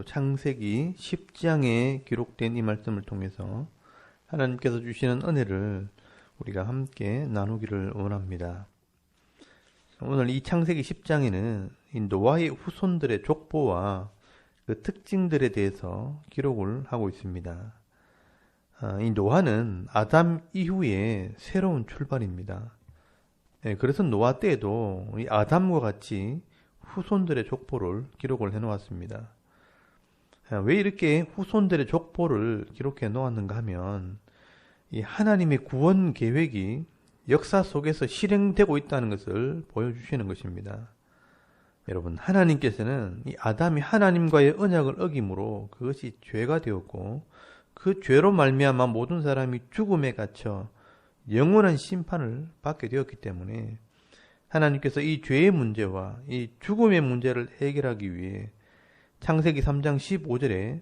오늘도 창세기 10장에 기록된 이 말씀을 통해서 하나님께서 주시는 은혜를 우리가 함께 나누기를 원합니다. 오늘 이 창세기 10장에는 노아의 후손들의 족보와 그 특징들에 대해서 기록을 하고 있습니다. 아, 이 노아는 아담 이후에 새로운 출발입니다. 네, 그래서 노아 때에도 이 아담과 같이 후손들의 족보를 기록을 해 놓았습니다. 아, 왜 이렇게 후손들의 족보를 기록해 놓았는가 하면 이 하나님의 구원 계획이 역사 속에서 실행되고 있다는 것을 보여주시는 것입니다. 여러분, 하나님께서는 이 아담이 하나님과의 언약을 어김으로 그것이 죄가 되었고 그 죄로 말미암아 모든 사람이 죽음에 갇혀 영원한 심판을 받게 되었기 때문에 하나님께서 이 죄의 문제와 이 죽음의 문제를 해결하기 위해 창세기 3장 15절에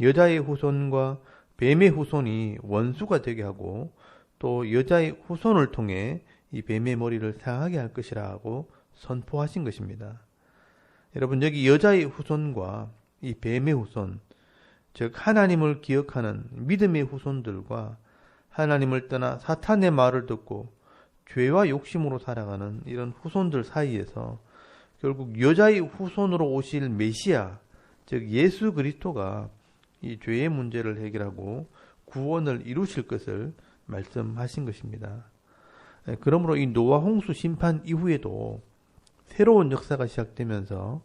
여자의 후손과 뱀의 후손이 원수가 되게 하고 또 여자의 후손을 통해 이 뱀의 머리를 상하게 할 것이라고 선포하신 것입니다. 여러분 여기 여자의 후손과 이 뱀의 후손 즉 하나님을 기억하는 믿음의 후손들과 하나님을 떠나 사탄의 말을 듣고 죄와 욕심으로 살아가는 이런 후손들 사이에서 결국 여자의 후손으로 오실 메시아, 즉 예수 그리스도가 이 죄의 문제를 해결하고 구원을 이루실 것을 말씀하신 것입니다. 예, 그러므로 이 노아 홍수 심판 이후에도 새로운 역사가 시작되면서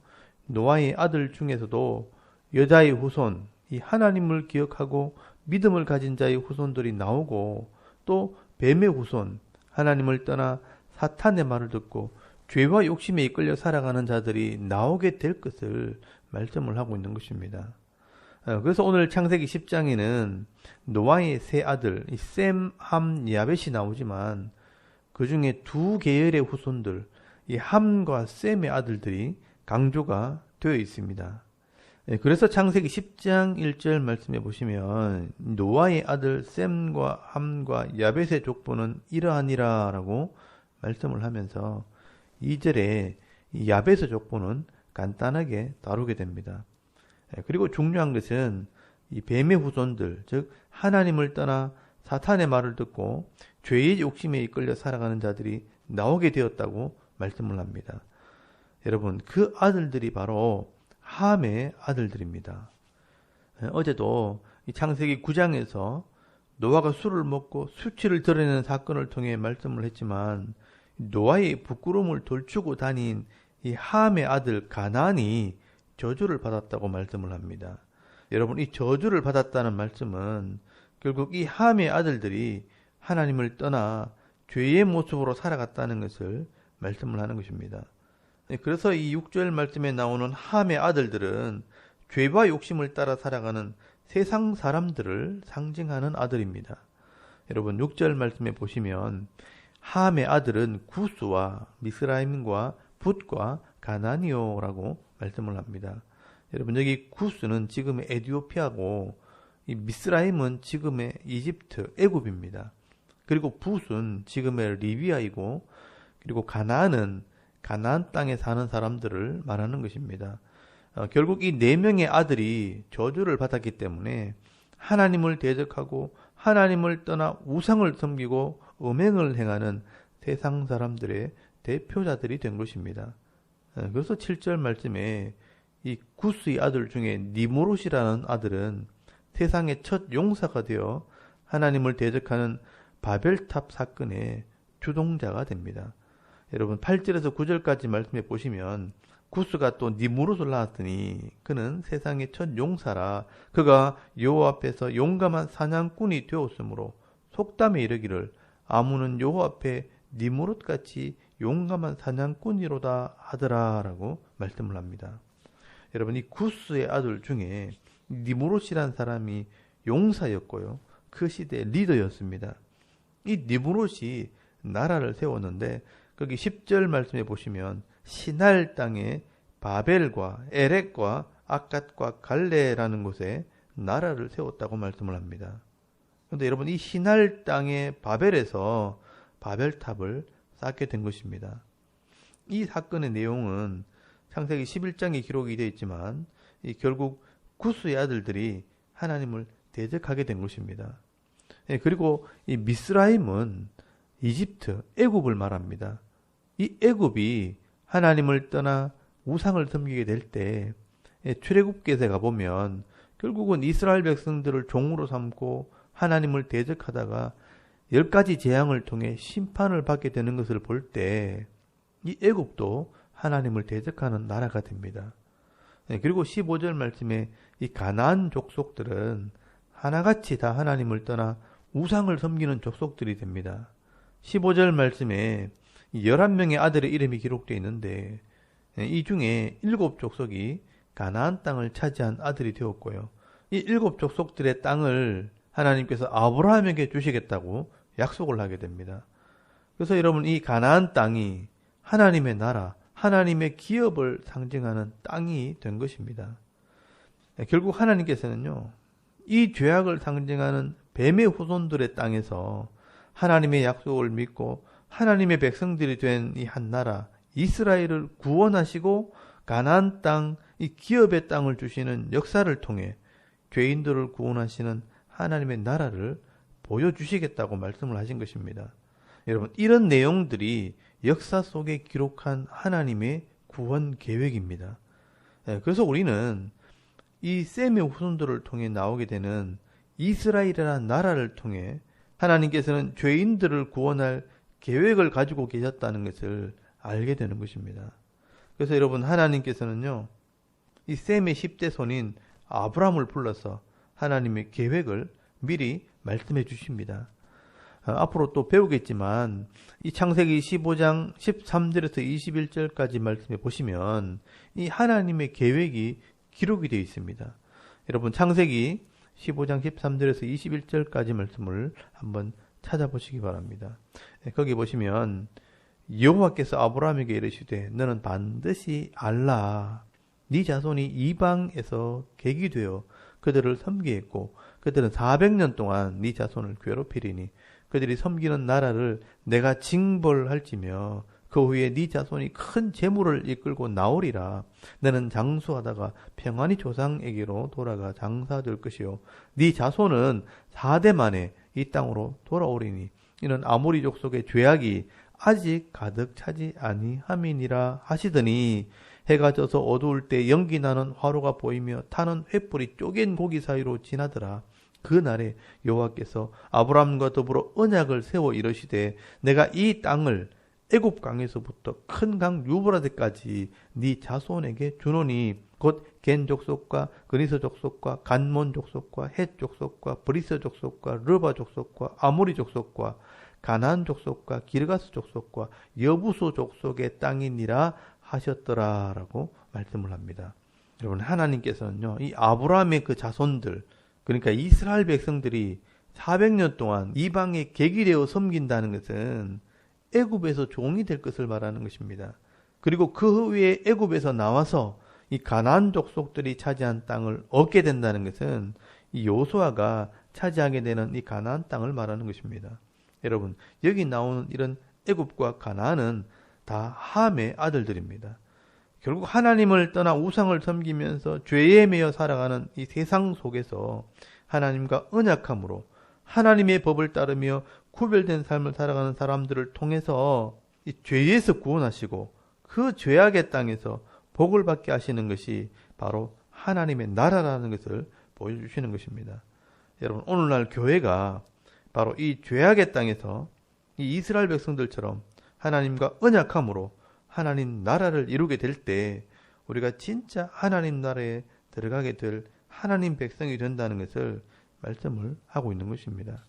노아의 아들 중에서도 여자의 후손, 이 하나님을 기억하고 믿음을 가진 자의 후손들이 나오고 또 뱀의 후손, 하나님을 떠나 사탄의 말을 듣고 죄와 욕심에 이끌려 살아가는 자들이 나오게 될 것을 말씀을 하고 있는 것입니다. 어, 그래서 오늘 창세기 10장에는 노아의 세 아들 셈, 함, 야벳이 나오지만 그 중에 두 계열의 후손들 이 함과 셈의 아들들이 강조가 되어 있습니다. 예, 그래서 창세기 10장 1절 말씀해 보시면 노아의 아들 셈과 함과 야벳의 족보는 이러하니라라고 말씀을 하면서 2절에 야벳의 족보는 간단하게 다루게 됩니다. 예, 그리고 중요한 것은 이 뱀의 후손들, 즉 하나님을 떠나 사탄의 말을 듣고 죄의 욕심에 이끌려 살아가는 자들이 나오게 되었다고 말씀을 합니다. 여러분, 그 아들들이 바로 함의 아들들입니다. 예, 어제도 이 창세기 9장에서 노아가 술을 먹고 수치를 드러내는 사건을 통해 말씀을 했지만 노아의 부끄러움을 돌추고 다닌 이 함의 아들 가난이 저주를 받았다고 말씀을 합니다. 여러분 이 저주를 받았다는 말씀은 결국 이 함의 아들들이 하나님을 떠나 죄의 모습으로 살아갔다는 것을 말씀을 하는 것입니다. 네, 그래서 이 6절 말씀에 나오는 함의 아들들은 죄와 욕심을 따라 살아가는 세상 사람들을 상징하는 아들입니다. 여러분 6절 말씀에 보시면 함의 아들은 구스와 미스라임과 붓과 가나니오라고 말씀을 합니다. 여러분 여기 구스는 지금의 에디오피아고 이 미스라임은 지금의 이집트 애굽입니다. 그리고 붓은 지금의 리비아이고 그리고 가나안은 가나안 땅에 사는 사람들을 말하는 것입니다. 어, 결국 이 네 명의 아들이 저주를 받았기 때문에 하나님을 대적하고 하나님을 떠나 우상을 섬기고 음행을 행하는 세상 사람들의 대표자들이 된 것입니다. 어, 그래서 7절 말씀에 이 구스의 아들 중에 니모롯이라는 아들은 세상의 첫 용사가 되어 하나님을 대적하는 바벨탑 사건의 주동자가 됩니다. 여러분 8절에서 9절까지 말씀해 보시면 구스가 또 니무롯을 낳았더니 그는 세상의 첫 용사라 그가 여호와 앞에서 용감한 사냥꾼이 되었으므로 속담에 이르기를 아무는 여호와 앞에 니무롯 같이 용감한 사냥꾼이로다 하더라라고 말씀을 합니다. 여러분 이 구스의 아들 중에 니무롯이란 사람이 용사였고요. 그 시대의 리더였습니다. 이 니무롯이 나라를 세웠는데 거기 10절 말씀에 보시면 신할 땅에 바벨과 에렉과 아갓과 갈레라는 곳에 나라를 세웠다고 말씀을 합니다. 그런데 여러분 이 신할 땅의 바벨에서 바벨탑을 쌓게 된 것입니다. 이 사건의 내용은 창세기 11장에 기록이 되어 있지만 결국 구스의 아들들이 하나님을 대적하게 된 것입니다. 예, 그리고 이 미스라임은 이집트, 애굽을 말합니다. 이 애굽이 하나님을 떠나 우상을 섬기게 될때 예, 출애굽기에 가보면 결국은 이스라엘 백성들을 종으로 삼고 하나님을 대적하다가 열 가지 재앙을 통해 심판을 받게 되는 것을 볼 때 이 애굽도 하나님을 대적하는 나라가 됩니다. 네, 그리고 15절 말씀에 이 가나안 족속들은 하나같이 다 하나님을 떠나 우상을 섬기는 족속들이 됩니다. 15절 말씀에 11명의 아들의 이름이 기록되어 있는데 네, 이 중에 일곱 족속이 가나안 땅을 차지한 아들이 되었고요. 이 일곱 족속들의 땅을 하나님께서 아브라함에게 주시겠다고 약속을 하게 됩니다. 그래서 여러분 이 가나안 땅이 하나님의 나라, 하나님의 기업을 상징하는 땅이 된 것입니다. 네, 결국 하나님께서는요, 이 죄악을 상징하는 뱀의 후손들의 땅에서 하나님의 약속을 믿고 하나님의 백성들이 된 이 한 나라 이스라엘을 구원하시고 가나안 땅, 이 기업의 땅을 주시는 역사를 통해 죄인들을 구원하시는 하나님의 나라를 보여주시겠다고 말씀을 하신 것입니다. 여러분, 이런 내용들이 역사 속에 기록한 하나님의 구원 계획입니다. 예, 그래서 우리는 이 셈의 후손들을 통해 나오게 되는 이스라엘이라는 나라를 통해 하나님께서는 죄인들을 구원할 계획을 가지고 계셨다는 것을 알게 되는 것입니다. 그래서 여러분 하나님께서는요. 이 셈의 10대 손인 아브라함을 불러서 하나님의 계획을 미리 말씀해 주십니다. 어, 앞으로 또 배우겠지만 이 창세기 15장 13절에서 21절까지 말씀해 보시면 이 하나님의 계획이 기록이 되어 있습니다. 여러분 창세기 15장 13절에서 21절까지 말씀을 한번 찾아보시기 바랍니다. 네, 거기 보시면 여호와께서 아브라함에게 이르시되 너는 반드시 알라 네 자손이 이방에서 객이 되어 그들을 섬기했고 그들은 400년 동안 네 자손을 괴롭히리니 그들이 섬기는 나라를 내가 징벌할지며 그 후에 네 자손이 큰 재물을 이끌고 나오리라. 너는 장수하다가 평안히 조상에게로 돌아가 장사될 것이요. 네 자손은 4대 만에 이 땅으로 돌아오리니 이는 아모리 족속의 죄악이 아직 가득 차지 아니함이니라 하시더니 해가 져서 어두울 때 연기 나는 화로가 보이며 타는 횃불이 쪼갠 고기 사이로 지나더라. 그 날에 여호와께서 아브라함과 더불어 언약을 세워 이르시되 내가 이 땅을 애굽 강에서부터 큰 강 유브라데까지 네 자손에게 주노니 곧 겐 족속과 그리스 족속과 간몬 족속과 헷 족속과 브리스 족속과 르바 족속과 아모리 족속과 가나안 족속과 기르가스 족속과 여부수 족속의 땅이니라 하셨더라라고 말씀을 합니다. 여러분 하나님께서는요 이 아브라함의 그 자손들 그러니까 이스라엘 백성들이 400년 동안 이방에 객이 되어 섬긴다는 것은 애굽에서 종이 될 것을 말하는 것입니다. 그리고 그 후에 애굽에서 나와서 이 가나안 족속들이 차지한 땅을 얻게 된다는 것은 이 요수아가 차지하게 되는 이 가나안 땅을 말하는 것입니다. 여러분 여기 나오는 이런 애굽과 가나안은 다 함의 아들들입니다. 결국 하나님을 떠나 우상을 섬기면서 죄에 매여 살아가는 이 세상 속에서 하나님과 언약함으로 하나님의 법을 따르며 구별된 삶을 살아가는 사람들을 통해서 이 죄에서 구원하시고 그 죄악의 땅에서 복을 받게 하시는 것이 바로 하나님의 나라라는 것을 보여주시는 것입니다. 여러분 오늘날 교회가 바로 이 죄악의 땅에서 이 이스라엘 백성들처럼 하나님과 언약함으로 하나님 나라를 이루게 될 때 우리가 진짜 하나님 나라에 들어가게 될 하나님 백성이 된다는 것을 말씀을 하고 있는 것입니다.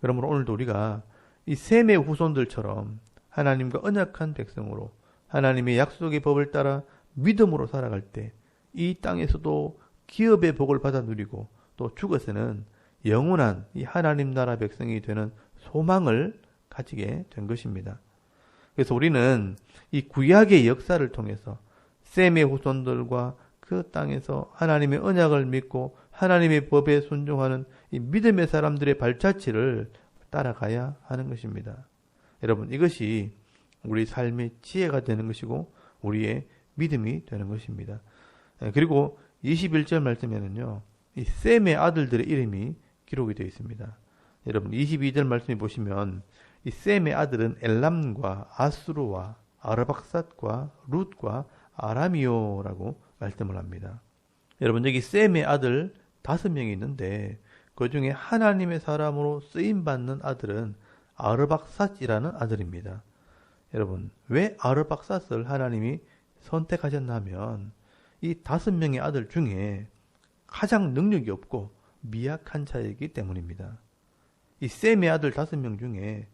그러므로 오늘도 우리가 이 셈의 후손들처럼 하나님과 언약한 백성으로 하나님의 약속의 법을 따라 믿음으로 살아갈 때 이 땅에서도 기업의 복을 받아 누리고 또 죽어서는 영원한 이 하나님 나라 백성이 되는 소망을 가지게 된 것입니다. 그래서 우리는 이 구약의 역사를 통해서 셈의 후손들과 그 땅에서 하나님의 언약을 믿고 하나님의 법에 순종하는 이 믿음의 사람들의 발자취를 따라가야 하는 것입니다. 여러분, 이것이 우리 삶의 지혜가 되는 것이고 우리의 믿음이 되는 것입니다. 예, 그리고 21절 말씀에는요. 이 셈의 아들들의 이름이 기록이 되어 있습니다. 여러분 22절 말씀에 보시면 이 셈의 아들은 엘람과 아수르와 아르박삿과 룻과 아라미오라고 말씀을 합니다. 여러분 여기 셈의 아들 다섯 명이 있는데 그 중에 하나님의 사람으로 쓰임 받는 아들은 아르박삿이라는 아들입니다. 여러분 왜 아르박삿을 하나님이 선택하셨냐면 이 다섯 명의 아들 중에 가장 능력이 없고 미약한 자이기 때문입니다. 이 셈의 아들 다섯 명 중에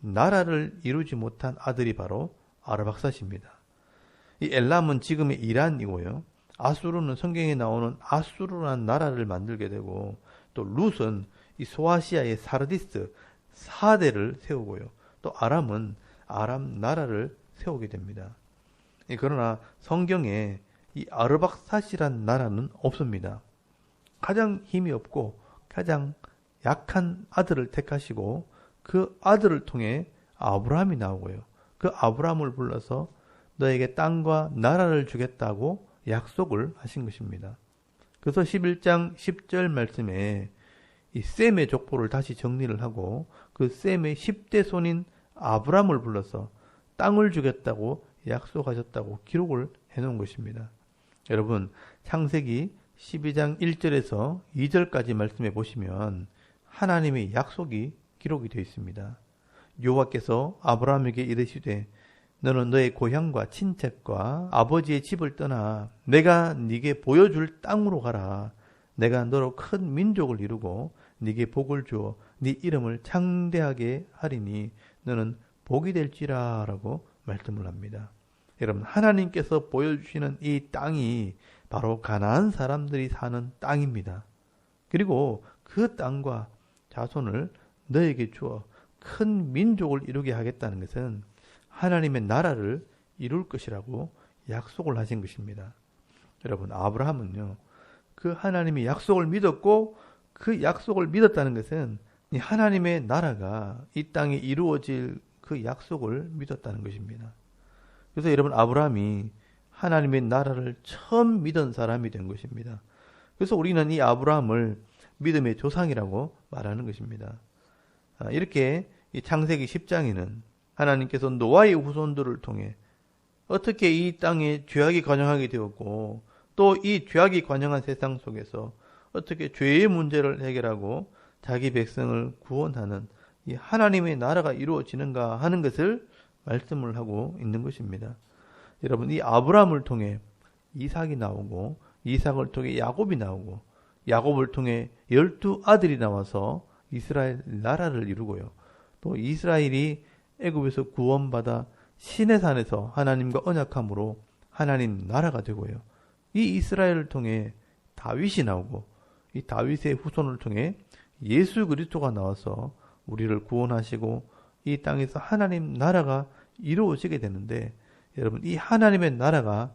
나라를 이루지 못한 아들이 바로 아르박삿입니다. 이 엘람은 지금의 이란이고요. 아수르는 성경에 나오는 아수르라는 나라를 만들게 되고 또 룻은 이 소아시아의 사르디스 사대를 세우고요. 또 아람은 아람 나라를 세우게 됩니다. 그러나 성경에 이 아르박삿이란 나라는 없습니다. 가장 힘이 없고 가장 약한 아들을 택하시고 그 아들을 통해 아브라함이 나오고요. 그 아브라함을 불러서 너에게 땅과 나라를 주겠다고 약속을 하신 것입니다. 그래서 11장 10절 말씀에 이 셈의 족보를 다시 정리를 하고 그 셈의 10대 손인 아브라함을 불러서 땅을 주겠다고 약속하셨다고 기록을 해놓은 것입니다. 여러분 창세기 12장 1절에서 2절까지 말씀해 보시면 하나님의 약속이 기록이 되어 있습니다. 여호와께서 아브라함에게 이르시되 너는 너의 고향과 친척과 아버지의 집을 떠나 내가 네게 보여줄 땅으로 가라. 내가 너로 큰 민족을 이루고 네게 복을 주어 네 이름을 창대하게 하리니 너는 복이 될지라라고 말씀을 합니다. 여러분 하나님께서 보여주시는 이 땅이 바로 가나안 사람들이 사는 땅입니다. 그리고 그 땅과 자손을 너에게 주어 큰 민족을 이루게 하겠다는 것은 하나님의 나라를 이룰 것이라고 약속을 하신 것입니다. 여러분 아브라함은요. 그 하나님의 약속을 믿었고 그 약속을 믿었다는 것은 하나님의 나라가 이 땅에 이루어질 그 약속을 믿었다는 것입니다. 그래서 여러분 아브라함이 하나님의 나라를 처음 믿은 사람이 된 것입니다. 그래서 우리는 이 아브라함을 믿음의 조상이라고 말하는 것입니다. 아, 이렇게 이 창세기 10장에는 하나님께서 노아의 후손들을 통해 어떻게 이 땅에 죄악이 관영하게 되었고 또 이 죄악이 관영한 세상 속에서 어떻게 죄의 문제를 해결하고 자기 백성을 구원하는 이 하나님의 나라가 이루어지는가 하는 것을 말씀을 하고 있는 것입니다. 여러분 이 아브라함을 통해 이삭이 나오고 이삭을 통해 야곱이 나오고 야곱을 통해 열두 아들이 나와서 이스라엘 나라를 이루고요. 또 이스라엘이 애굽에서 구원받아 신의 산에서 하나님과 언약함으로 하나님 나라가 되고요. 이 이스라엘을 통해 다윗이 나오고 이 다윗의 후손을 통해 예수 그리스도가 나와서 우리를 구원하시고 이 땅에서 하나님 나라가 이루어지게 되는데 여러분 이 하나님의 나라가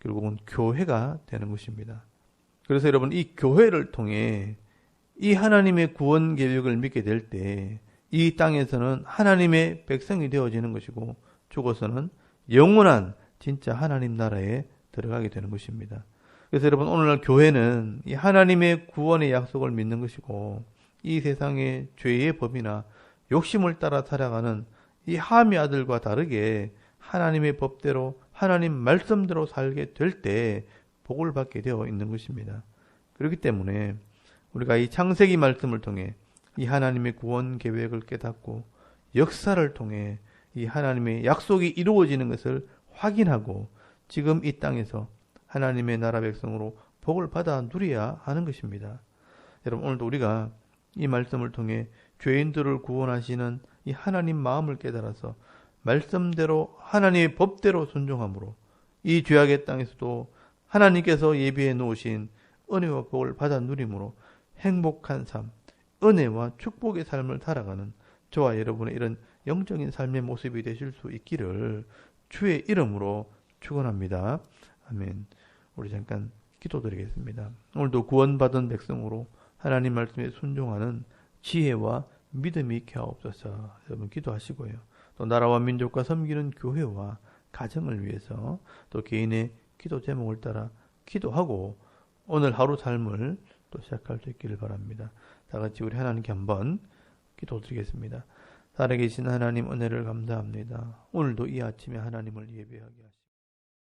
결국은 교회가 되는 것입니다. 그래서 여러분 이 교회를 통해 이 하나님의 구원 계획을 믿게 될 때 이 땅에서는 하나님의 백성이 되어지는 것이고 죽어서는 영원한 진짜 하나님 나라에 들어가게 되는 것입니다. 그래서 여러분 오늘날 교회는 이 하나님의 구원의 약속을 믿는 것이고 이 세상의 죄의 법이나 욕심을 따라 살아가는 이 하미 아들과 다르게 하나님의 법대로 하나님 말씀대로 살게 될 때 복을 받게 되어 있는 것입니다. 그렇기 때문에 우리가 이 창세기 말씀을 통해 이 하나님의 구원 계획을 깨닫고 역사를 통해 이 하나님의 약속이 이루어지는 것을 확인하고 지금 이 땅에서 하나님의 나라 백성으로 복을 받아 누려야 하는 것입니다. 여러분 오늘도 우리가 이 말씀을 통해 죄인들을 구원하시는 이 하나님 마음을 깨달아서 말씀대로 하나님의 법대로 순종함으로 이 죄악의 땅에서도 하나님께서 예비해 놓으신 은혜와 복을 받아 누림으로 행복한 삶, 은혜와 축복의 삶을 살아가는 저와 여러분의 이런 영적인 삶의 모습이 되실 수 있기를 주의 이름으로 축원합니다. 아멘. 우리 잠깐 기도드리겠습니다. 오늘도 구원받은 백성으로 하나님 말씀에 순종하는 지혜와 믿음이 있게 하옵소서. 여러분 기도하시고요. 또 나라와 민족과 섬기는 교회와 가정을 위해서 또 개인의 기도 제목을 따라 기도하고 오늘 하루 삶을 또 시작할 수 있기를 바랍니다. 다 같이 우리 하나님께 한번 기도드리겠습니다. 살아계신 하나님 은혜를 감사합니다. 오늘도 이 아침에 하나님을 예배하게 하시옵소서.